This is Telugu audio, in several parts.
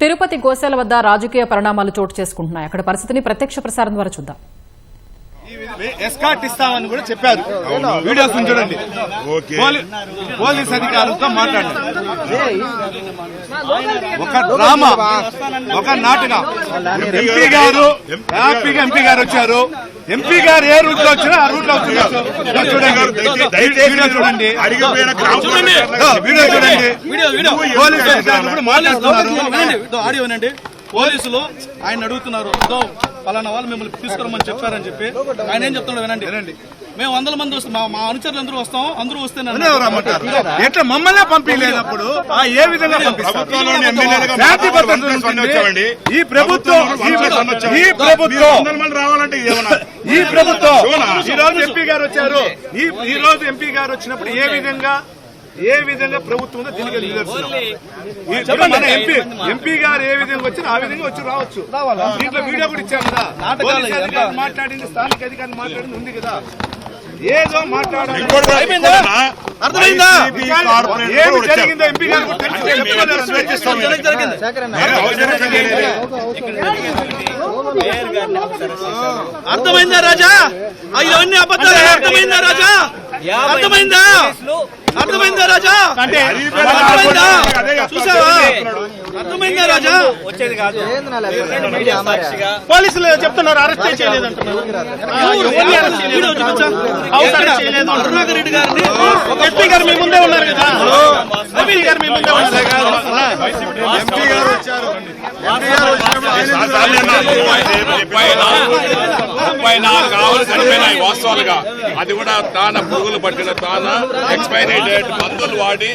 తిరుపతి గోశాల వద్ద రాజకీయ పరిణామాలు చోటు చేసుకుంటున్నాయి. అక్కడ పరిస్థితిని ప్రత్యక్ష ప్రసారం ద్వారా చూద్దాం. ఎస్కాట్ ఇస్తామని కూడా చెప్పారు. వీడియోస్ను చూడండి. పోలీస్ అధికారులతో మాట్లాడారు ఒక డ్రామా. ఒక నాటకం. ఎంపీ గారు హ్యాపీగా ఎంపీ గారు వచ్చారు. ఎంపీ గారు ఏ రూట్లో వచ్చినా ఆ రూట్లో వచ్చారు చూడండి. దయచేసి వీడియో చూడండి. వీడియో చూడండి. పోలీస్ పోలీసులు ఆయన అడుగుతున్నారు. పలానా వాళ్ళు మిమ్మల్ని తీసుకురమ్మని చెప్పారని చెప్పి ఆయన ఏం చెప్తున్నాడు వినండి. వినండి. మేము వందల మంది వస్తాం. మా- అనుచరులు అందరూ వస్తాం. అందరూ వస్తే ఎట్లా మమ్మల్ని పంపించలేనప్పుడు ఆ ఏ విధంగా. ఈ ప్రభుత్వం ఈ ప్రభుత్వం రావాలంటే ఏమన్నా? ఈ ప్రభుత్వం? ఈ రోజు ఎంపీ గారు వచ్చారు. ఈ రోజు ఎంపీ గారు వచ్చినప్పుడు ఏ విధంగా ఏ విధంగా ప్రభుత్వం ఉందో దీనికి నిదర్శనం ఈ- మన ఎంపీ ఎంపీ గారు ఏ విధంగా వచ్చినా ఆ విధంగా వచ్చి రావచ్చు. దీంట్లో వీడియో కూడా ఇచ్చారు కదా. మాట్లాడింది స్థానిక అధికారి మాట్లాడింది ఉంది కదా. ఏదో మాట్లాడాలి. ఏమి. జరిగిందో ఎంపీ గారు. అర్థమైందా రాజా? ఆ, ఇవన్నీ అబద్ధాలు అర్థమైందా రాజా? అర్థమైందా? అర్థమైందా రాజా? అర్థమైందా. చూసావా? అర్థమైందా రాజా? వచ్చేది కాదు. పోలీసులు చెప్తున్నారు అరెస్ట్? కరుణాకర్ రెడ్డి గారిని? ఎస్పీ గారు మీ ముందే ఉన్నారు కదా? గారు మీ ముందే ఉన్నారు. కదా. ఎంపీ గారు వచ్చారు. ఎంపీ గారు వచ్చినప్పుడు ఆయన ఎందుకు సాధారణ ముప్పై నాలుగు ముప్పై నాలుగు ఆవులు చనిపోయినాయి వాస్తవాలుగా. అది కూడా తాన పురుగులు పట్టిన తాన ఎక్స్పైరీ డేట్ మందులు వాడి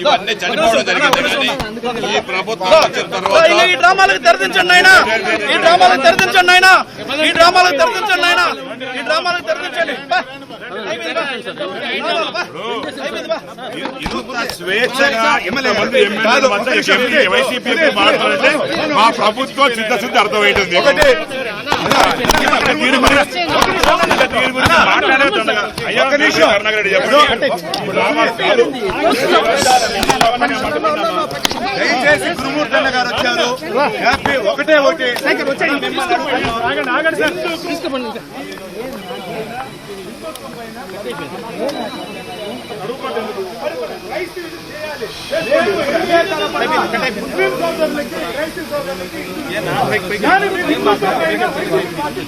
ఇవన్నీ చనిపోవడం జరిగింది ఈ ప్రభుత్వం వచ్చిన తర్వాత ఇలా ఈ డ్రామాలకు తెరదించండి ఆయన ఈ డ్రామాలకు తెరదించండి ఆయన ఈ డ్రామాలకు తెరదించండి ఆయన ఈ డ్రామాలకు తెరదించండి. స్వేచ్ఛగా వైసీపీ మాట్లాడితే మా ప్రభుత్వం చిత్తశుద్ధి అర్థమైంటుంది ఒకటి. దయచేసి గురుమూర్తి అన్న గారు వచ్చారు హ్యాపీ ఒకటే ఒకటి అడుగుకోండి గురించి మాట్లాడేస్తుండగా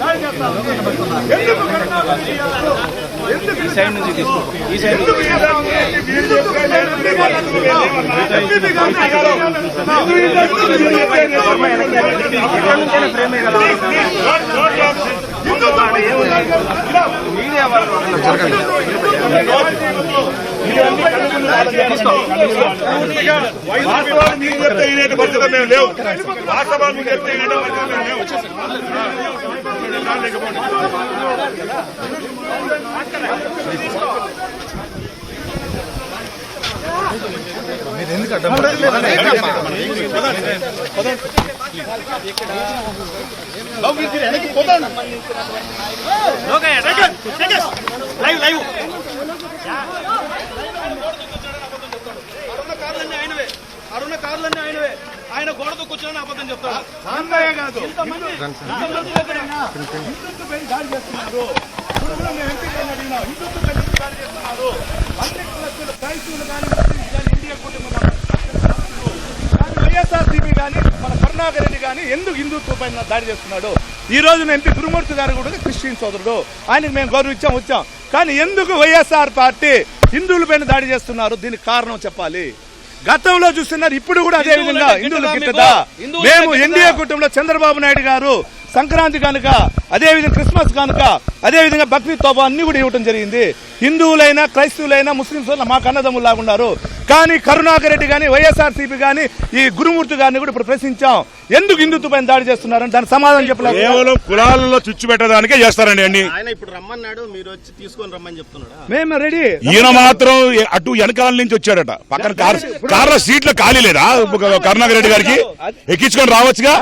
అయ్యా కరుణాకర్ రెడ్డి చెప్పండి దయచేసి గురుమూర్తి అన్న గారు వచ్చారు హ్యాపీ ఒకటే ఒకటి వాస్తవాలు మీకు చెప్తే మేము లేవు వాస్తవాలు మీకు చెప్తే మేము లేవు లైవ్ లైవ్ అరుణ కార్లన్నీ ఆయనవే. అరుణ కార్లన్నీ ఆయనవే. ఆయన గోడతో కూర్చొని అబద్ధం చెప్తాడు. కాదు. దాడి చేస్తున్నారు. దాడి చేస్తున్నారు. అన్ని కులస్తులు క్రైస్తవులు కానీ ఇండియా కుటుంబం వైఎస్ఆర్సీపీ కానీ మన కరుణాకర్ రెడ్డి కానీ ఎందుకు హిందుత్వ పైన దాడి చేస్తున్నాడు? ఈ రోజున ఎంపీ గురుమూర్తి గారు కూడా క్రిస్టియన్ సోదరుడు. ఆయనకు మేము గౌరవించాం వచ్చాం. కానీ ఎందుకు వైఎస్ఆర్ పార్టీ హిందువుల పైన దాడి చేస్తున్నారు? దీనికి కారణం చెప్పాలి. గతంలో చూస్తున్నారు ఇప్పుడు కూడా అదే విధంగా హిందువులు గిట్టదా? మేము? ఎన్డీఏ కుటుంబంలో చంద్రబాబు నాయుడు గారు సంక్రాంతి కనుక అదే విధంగా క్రిస్మస్ కనుక అదే విధంగా బక్రీద్ తోబా అన్ని కూడా ఇవ్వడం జరిగింది. హిందువులైనా క్రైస్తవులైనా ముస్లింస్ మాకు అన్నదమ్ములు లాగున్నారు కానీ కరుణాకర్ రెడ్డి కానీ వైఎస్ఆర్సీపీ కానీ ఈ గురుమూర్తి గారిని కూడా ఇప్పుడు ప్రశ్నించాం. ఎందుకు హిందుత్వ పైన దాడి చేస్తున్నారని దానికి సమాధానం చెప్పలేదు కేవలం కులాలలో చుచ్చు పెట్టడానికే చేస్తారండి అన్ని. ఆయన ఇప్పుడు రమ్మన్నాడు మీరు వచ్చి తీసుకొని రమ్మని చెప్తున్నాడా? మేము రెడీ. ఈయన మాత్రం అటు వెనకాల నుంచి వచ్చాడట. పక్కన కార్ కార్ల సీట్ల ఖాళీ లేదా? కరుణాకర్ రెడ్డి గారికి ఎక్కించుకొని రావచ్చుగా.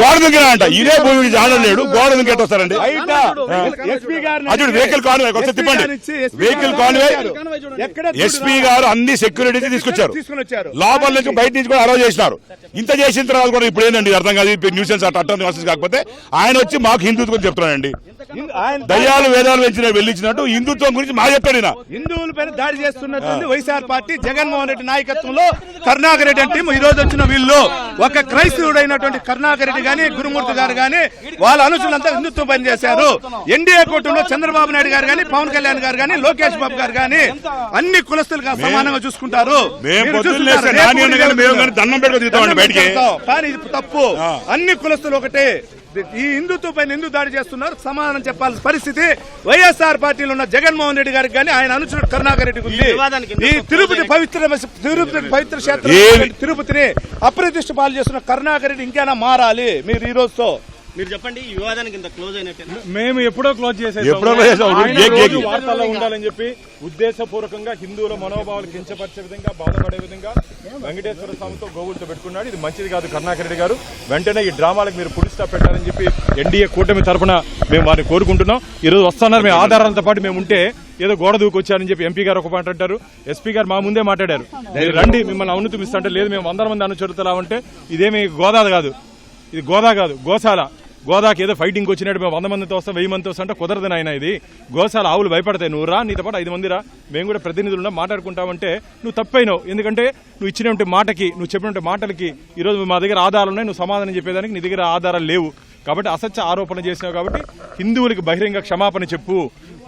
గోడ దుంకినా అంట ఇదే భూమికి జాడలేడు గోడ దుంకెట్ వస్తారండి? అటు వెహికల్ కాను SP తిప్పండి. వెహికల్ కాన్వే ఎస్పీ గారు అన్ని సెక్యూరిటీ తీసుకొచ్చారు. లోపల నుంచి బయట నుంచి కూడా అలౌ చేసినారు. ఇంత చేసిన తర్వాత కూడా ఇప్పుడు ఏంటండి అర్థం కాదు న్యూసెన్స్ అట్ట న్యూసెన్స్ కాకపోతే ఆయన వచ్చి మాకు హిందుత్వం చెప్తున్నాడండి. దయ్యాలు వేదాలు పెంచిన వెళ్ళించినట్టు హిందుత్వం గురించి మా ఈయన. హిందువుల పైన దాడి చేస్తున్నట్టుంది వైఎస్ఆర్ పార్టీ జగన్మోహన్ రెడ్డి నాయకత్వంలో కరుణాకర్ రెడ్డి అంటే ఈ రోజు వచ్చిన వీళ్ళు. ఒక క్రైస్తవుడు అయినటువంటి కరుణాకర్ రెడ్డి గాని గురుమూర్తి గారు గాని వాళ్ళ అనుచరులంతా హిందుత్వం పని చేశారు. ఎన్డీఏ కూటమిలో చంద్రబాబు నాయుడు గారు గాని పవన్ కళ్యాణ్ గారు గాని లోకేష్ బాబు గారు గాని అన్ని కులస్తులుగా సమానంగా చూసుకుంటారు. మేము కానీ దండం పెట్టుకొని దిగుతామండి దండం బయటికి. పెడతాం. కానీ ఇది తప్పు. అన్ని కులస్తులు ఒకటే. ఈ హిందుత్వ పైన ఎందుకు దాడి చేస్తున్నారు? సమాధానం చెప్పాల్సిన పరిస్థితి వైఎస్ఆర్ పార్టీలో ఉన్న జగన్మోహన్ రెడ్డి గారికి కానీ ఆయన అనుచరుడు కరుణాకర్ రెడ్డికి ఉంది. ఈ తిరుపతి పవిత్ర తిరుపతి పవిత్ర క్షేత్రం తిరుపతిని అప్రతిష్ట పాలు చేస్తున్న కరుణాకర్ రెడ్డి ఇంకైనా మారాలి మీరు ఈ రోజుతో? మీరు చెప్పండి ఈ వివాదానికి ఇంత క్లోజ్ అయినట్టు మేము ఎప్పుడో క్లోజ్ ఏక్. వార్తల్లో ఉండాలని చెప్పి ఉద్దేశపూర్వకంగా హిందువుల మనోభావాలు కించపరిచే విధంగా బాధపడే విధంగా వెంకటేశ్వర స్వామితో గోవులతో పెట్టుకున్నాడు. ఇది మంచిది కాదు కరుణాకర్ రెడ్డి గారు. వెంటనే ఈ డ్రామాలకు మీరు పులి స్టాప్ పెట్టాలని చెప్పి ఎన్డీఏ కూటమి తరఫున మేము వారిని కోరుకుంటున్నాం. ఈ రోజు వస్తున్నారు మేము ఆధారాలతో పాటు మేము ఉంటే ఏదో గోడ దూకొచ్చారని చెప్పి ఎంపీ గారు ఒక మాట అంటారు. ఎస్పీ గారు మా ముందే మాట్లాడారు. మీరు రండి మిమ్మల్ని అవును ఇస్తుంటే లేదు మేము వందల మంది అనుచరుతలా ఉంటే ఇదేమి గోదాది కాదు. ఇది గోదా కాదు గోశాల. గోదాకి ఏదో ఫైటింగ్ వచ్చినట్టు మేము వంద మందితో వస్తాం వెయ్యి మందితో వస్తా అంటే కుదరదు నాయన ఇది. గోశాల ఆవులు భయపడతాయి నువ్వు రా నీతో పాటు ఐదు మంది రా. మేము కూడా ప్రతినిధులు మాట్లాడుకుంటామంటే నువ్వు తప్పైనావు. ఎందుకంటే నువ్వు ఇచ్చినటువంటి మాటకి నువ్వు చెప్పినటువంటి మాటలకి ఈరోజు మా దగ్గర ఆధారాలు ఉన్నాయి నువ్వు సమాధానం చెప్పేదానికి నీ దగ్గర ఆధారాలు లేవు. కాబట్టి అసత్య ఆరోపణ చేసినావు కాబట్టి హిందువులకి బహిరంగ క్షమాపణ చెప్పు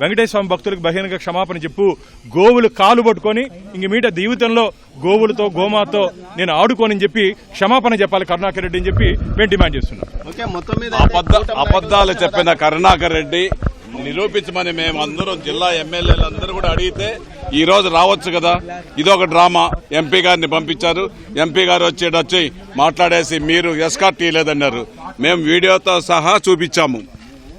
వెంకటేశ్వర స్వామి భక్తులకు బహిరంగ క్షమాపణ చెప్పు గోవులు కాలు పట్టుకొని ఇంక మీట జీవితంలో గోవులతో గోమాతో నేను ఆడుకోనని చెప్పి క్షమాపణ చెప్పాలి కరుణాకర్ రెడ్డి అని చెప్పి మేము డిమాండ్ చేస్తున్నాం. ఓకే మొత్తం మీద అబద్ధ అబద్ధాలు చెప్పిన కరుణాకర్ రెడ్డి నిరూపించమని మేము అందరం జిల్లా ఎమ్మెల్యేలు అందరూ కూడా అడిగితే ఈ రోజు రావచ్చు కదా? ఇదొక డ్రామా. ఎంపీ గారిని పంపించారు. ఎంపీ గారు వచ్చి వచ్చి మాట్లాడేసి మీరు ఎస్కార్ట్ ఇవ్వలేదన్నారు మేము వీడియోతో సహా చూపించాము.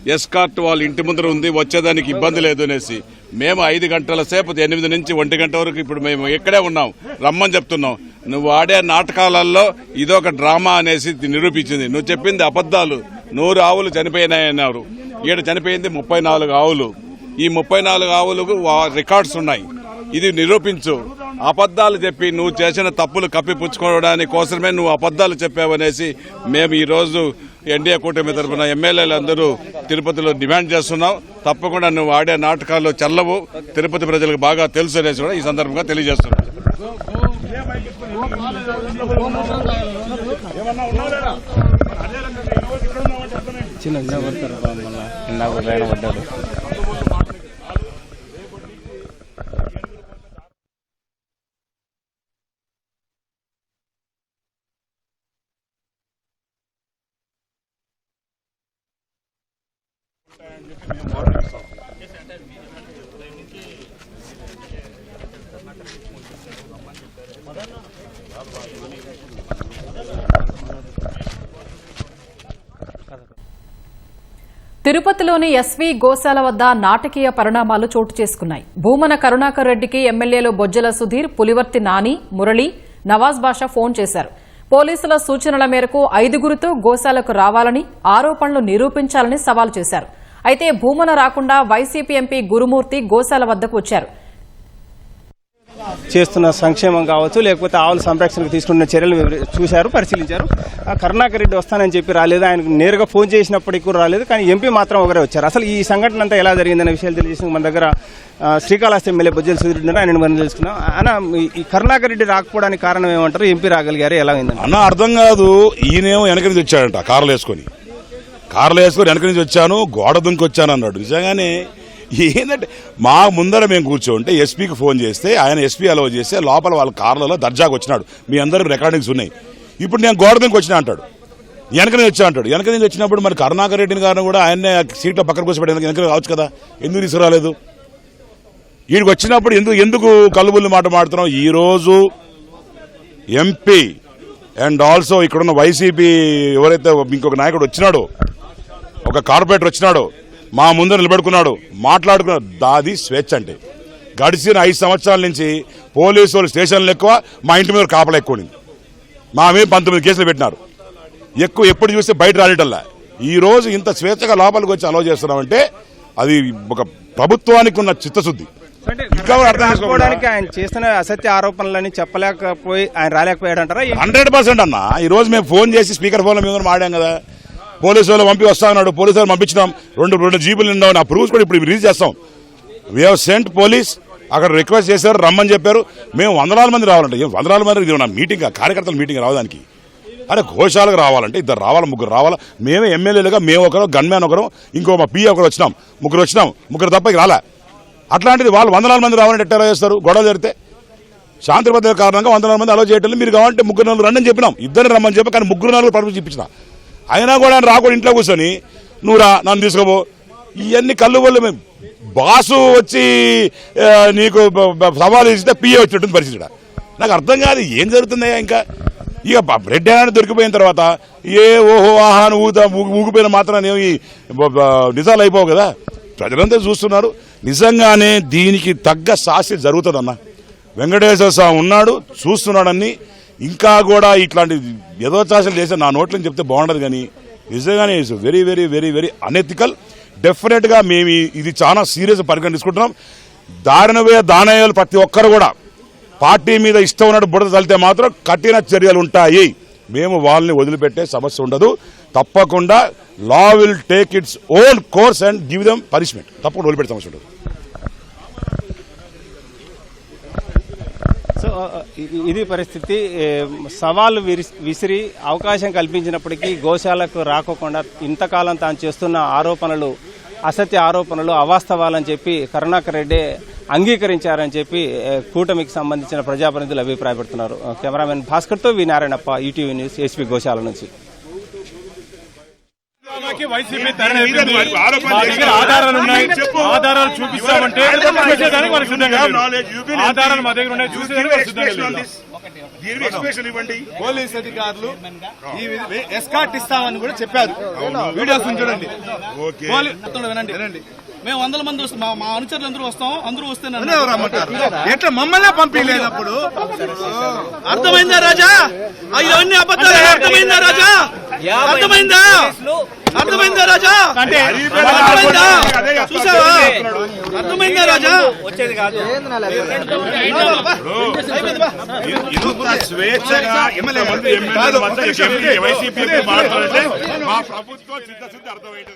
ఎస్కార్ట్ వాళ్ళ ఇంటి ముందర ఉంది వచ్చేదానికి ఇబ్బంది లేదు అనేసి. మేము ఐదు గంటల సేపు ఎనిమిది నుంచి ఒంటి గంట వరకు ఇప్పుడు మేము ఇక్కడే ఉన్నాం. రమ్మని చెప్తున్నాం. నువ్వు ఆడే నాటకాలలో ఇదొక డ్రామా అనేసి నిరూపించింది. నువ్వు చెప్పింది అబద్ధాలు. నూరు ఆవులు చనిపోయినాయన్నారు. ఈడ చనిపోయింది ముప్పై నాలుగు ఆవులు. ఈ ముప్పై నాలుగు ఆవులకు వా- రికార్డ్స్ ఉన్నాయి. ఇది నిరూపించు. అబద్ధాలు చెప్పి నువ్వు చేసిన తప్పులు కప్పిపుచ్చుకోవడానికి కోసమే నువ్వు అబద్ధాలు చెప్పావనేసి మేము ఈరోజు ఎన్డీఏ కూటమి తరఫున ఎమ్మెల్యేలందరూ తిరుపతిలో డిమాండ్ చేస్తున్నాం. తప్పకుండా నువ్వు ఆడే నాటకాలు చల్లవు. తిరుపతి ప్రజలకు బాగా తెలుసు అనేసి కూడా ఈ సందర్భంగా తెలియజేస్తున్నాం. చిన్న ఎవరు పడ్డాడు తిరుపతిలోని ఎస్వి గోశాల వద్ద నాటకీయ పరిణామాలు చోటు చేసుకున్నాయి. భూమన కరుణాకర్ రెడ్డికి ఎమ్మెల్యేలు బొజ్జల సుధీర్ పులివర్తి నాని మురళి నవాజ్ బాషా ఫోన్ చేశారు. పోలీసుల సూచనల మేరకు ఐదుగురితో గోశాలకు రావాలని ఆరోపణలు నిరూపించాలని సవాల్ చేశారు. అయితే భూమన రాకుండా వైసీపీ ఎంపీ గురుమూర్తి గోశాల వద్దకు వచ్చారు. చేస్తున్న సంక్షేమం కావచ్చు లేకపోతే ఆవుల సంరక్షణకు తీసుకున్న చర్యలు చూశారు పరిశీలించారు. ఆ కరుణాకర్ రెడ్డి వస్తానని చెప్పి రాలేదు. ఆయనకు నేరుగా ఫోన్ చేసినప్పటికీ కూడా రాలేదు. కానీ ఎంపీ మాత్రం ఒకరే వచ్చారు. అసలు ఈ సంఘటన అంతా ఎలా జరిగిందనే విషయాలు తెలియజేసిన మన దగ్గర శ్రీకాళహస్తి ఎమ్మెల్యే బుజ్జల సుధీర్ ఉన్నారు. ఆయన మనం తెలుసుకున్నాం అన్న ఈ- కరుణాకర్ రెడ్డి రాకపోవడానికి కారణం ఏమంటారు? ఎంపీ రాగలిగారు. ఎలా అయిందని అన్న అర్థం కాదు. ఈయనేమో వెనక నుంచి వచ్చాడంట కార్లు వేసుకొని. కార్లు వేసుకొని వెనక నుంచి వచ్చాను గోడ దుంకి వచ్చాను అన్నాడు నిజంగానే ఏంటంటే మా ముందర మేము కూర్చోంటే ఎస్పీకి ఫోన్ చేస్తే ఆయన ఎస్పీ అలవ చేస్తే లోపల వాళ్ళ కార్లలో దర్జాకు వచ్చినాడు. మీ అందరూ రికార్డింగ్స్ ఉన్నాయి. ఇప్పుడు నేను గోడ దుంకి వచ్చిన అంటాడు. వెనక నుంచి వచ్చా అంటాడు. వెనక నుంచి వచ్చినప్పుడు మరి కరుణాకర్ రెడ్డిని గారిని కూడా ఆయన్నే సీట్లో పక్కన కూర్చోబెట్టి వెనక రావచ్చు కదా? ఎందుకు తీసుకురాలేదు? వీడికి వచ్చినప్పుడు ఎందుకు ఎందుకు కలుబుల్ని మాట మాడుతున్నాం ఈరోజు ఎంపీ అండ్ ఆల్సో ఇక్కడున్న వైసీపీ ఎవరైతే ఇంకొక నాయకుడు వచ్చినాడో ఒక కార్పొరేటర్ వచ్చినాడో మా ముందు నిలబెడుకున్నాడు. మాట్లాడుకున్నాడు దాది స్వేచ్ఛ అంటే. గడిచిన ఐదు సంవత్సరాల నుంచి పోలీసు వాళ్ళు స్టేషన్లు ఎక్కువ మా ఇంటి మీద కాపలా ఎక్కువ. మా మీద పంతొమ్మిది కేసులు పెట్టినారు. ఎక్కువ ఎప్పుడు చూస్తే బయట రాలేటల్లా. ఈ రోజు ఇంత స్వేచ్ఛగా లోపలికి వచ్చి అలవ్ చేస్తున్నామంటే అది ఒక ప్రభుత్వానికి ఉన్న చిత్తశుద్ధి. రాకపోవడానికి ఆయన చేస్తున్న అసత్య ఆరోపణలని చెప్పలేకపోయి ఆయన రాలేకపోయాడంటారా? హండ్రెడ్ పర్సెంట్ అన్న. ఈ రోజు మేము ఫోన్ చేసి స్పీకర్ ఫోన్లో మేము మాడాం కదా. పోలీసు వాళ్ళు పంపి వస్తా ఉన్నాడు. పోలీసు వాళ్ళు పంపించినాం. రెండు రెండు జీబులు నిండా ఆ ప్రూఫ్స్ కూడా ఇప్పుడు రిలీజ్ చేస్తాం. వీ హావ్ సెంట్ పోలీస్ అక్కడ రిక్వెస్ట్ చేశారు. రమ్మని చెప్పారు. మేము వందలాల మంది రావాలంటే ఏం వందలాల మంది ఇది నా మీటింగ్ కార్యకర్తల మీటింగ్ రావడానికి? అరే ఘోషాలకు రావాలంటే ఇద్దరు రావాలి ముగ్గురు రావాలా? మేమే ఎమ్మెల్యేలుగా మేము ఒకరు గన్మ్యాన్ ఒకరు ఇంకో మా పిఏ ఒకరు వచ్చినాం. ముగ్గురు వచ్చినాం. ముగ్గురు తప్పకి రాలే. అట్లాంటిది వాళ్ళు వందలాల మంది రావాలంటే ఎట్టారా చేస్తారు? గొడవ జరిగితే? శాంతి భద్రత కారణంగా వందల మంది అలో చేయటం మీరు కావాలంటే ముగ్గురు నలుగురు రండి అని చెప్పినాం. ఇద్దరు రమ్మని చెప్పి కానీ ముగ్గురు నలుగురు పర్మిషన్ ఇప్పించిన. అయినా కూడా ఆయన రాకుండా ఇంట్లో కూర్చొని. నువ్వు రా నన్ను తీసుకోబో ఇవన్నీ కళ్ళు వాళ్ళు మేము బాసు వచ్చి నీకు సవాలు ఇస్తే పిఏ వచ్చినట్టుంది పరిస్థితి నాకు అర్థం కాదు ఏం జరుగుతుందయ్యా ఇంకా? ఇక బ్రెడ్ అనేది దొరికిపోయిన తర్వాత ఏ ఓహో ఆహాను అని ఊగుతా ఊగి- ఊగిపోయిన మాత్రం ఏమి నిజాలు అయిపోవు కదా. ప్రజలంతా చూస్తున్నారు. నిజంగానే దీనికి తగ్గ శాస్తి జరుగుతుందన్న. వెంకటేశ్వర స్వామి ఉన్నాడు చూస్తున్నాడని ఇంకా కూడా ఇట్లాంటి ఏదో చేసే నా నోట్లను చెప్తే బాగుండదు కానీ నిజంగానే it's very very very very unethical డెఫినెట్గా మేము ఇది చాలా సీరియస్ పరిగణ తీసుకుంటున్నాం దారిన దానయ్యలు ప్రతి ఒక్కరు కూడా. పార్టీ మీద ఇష్టం ఉన్నట్టు బుడద తలితే మాత్రం కఠిన చర్యలు ఉంటాయి. మేము వాళ్ళని వదిలిపెట్టే సమస్య ఉండదు. తప్పకుండా law will take its own course and give them punishment తప్పకుండా వదిలిపెట్టే సమస్య ఉండదు. సో ఇది పరిస్థితి. సవాలు విసిరి అవకాశం కల్పించినప్పటికీ గోశాలకు రాకోకుండా ఇంతకాలం తాను చేస్తున్న ఆరోపణలు అసత్య ఆరోపణలు అవాస్తవాలని చెప్పి కరుణాకర్ రెడ్డి అంగీకరించారని చెప్పి కూటమికి సంబంధించిన ప్రజాప్రతినిధులు అభిప్రాయపడుతున్నారు. Cameraman భాస్కర్తో V Narayanappa ETV news SP గోశాల నుంచి. వైసీపీ దగ్గర ఆధారాలు ఉన్నాయి. ఆధారాలు చూపిస్తామంటే చూసేదానికి సిద్ధంగా. ఆధారాలు మా దగ్గర ఉన్నాయి. చూసేదానికి సిద్ధంగా పోలీస్ అధికారులు ఈ ఎస్కాట్ ఇస్తామని కూడా చెప్పారు. వీడియోస్ చూడండి. వినండి. వినండి. మేము వందల మంది వస్తాం. మా- అనుచరులు అందరూ వస్తాం. అందరూ వస్తే ఎట్లా మమ్మల్ని పంపించలేదు అప్పుడు అర్థమైందా రాజా? ఆ, ఇవన్నీ అబద్ధాలు అర్థమైందా రాజా? అర్థమైందా? అర్థమైందా రాజా? అర్థమైందా? చూసావా? అర్థమైందా రాజా? స్వేచ్ఛగా వైసీపీ మా ప్రభుత్వం చిత్తశుద్ధి అర్థమైంది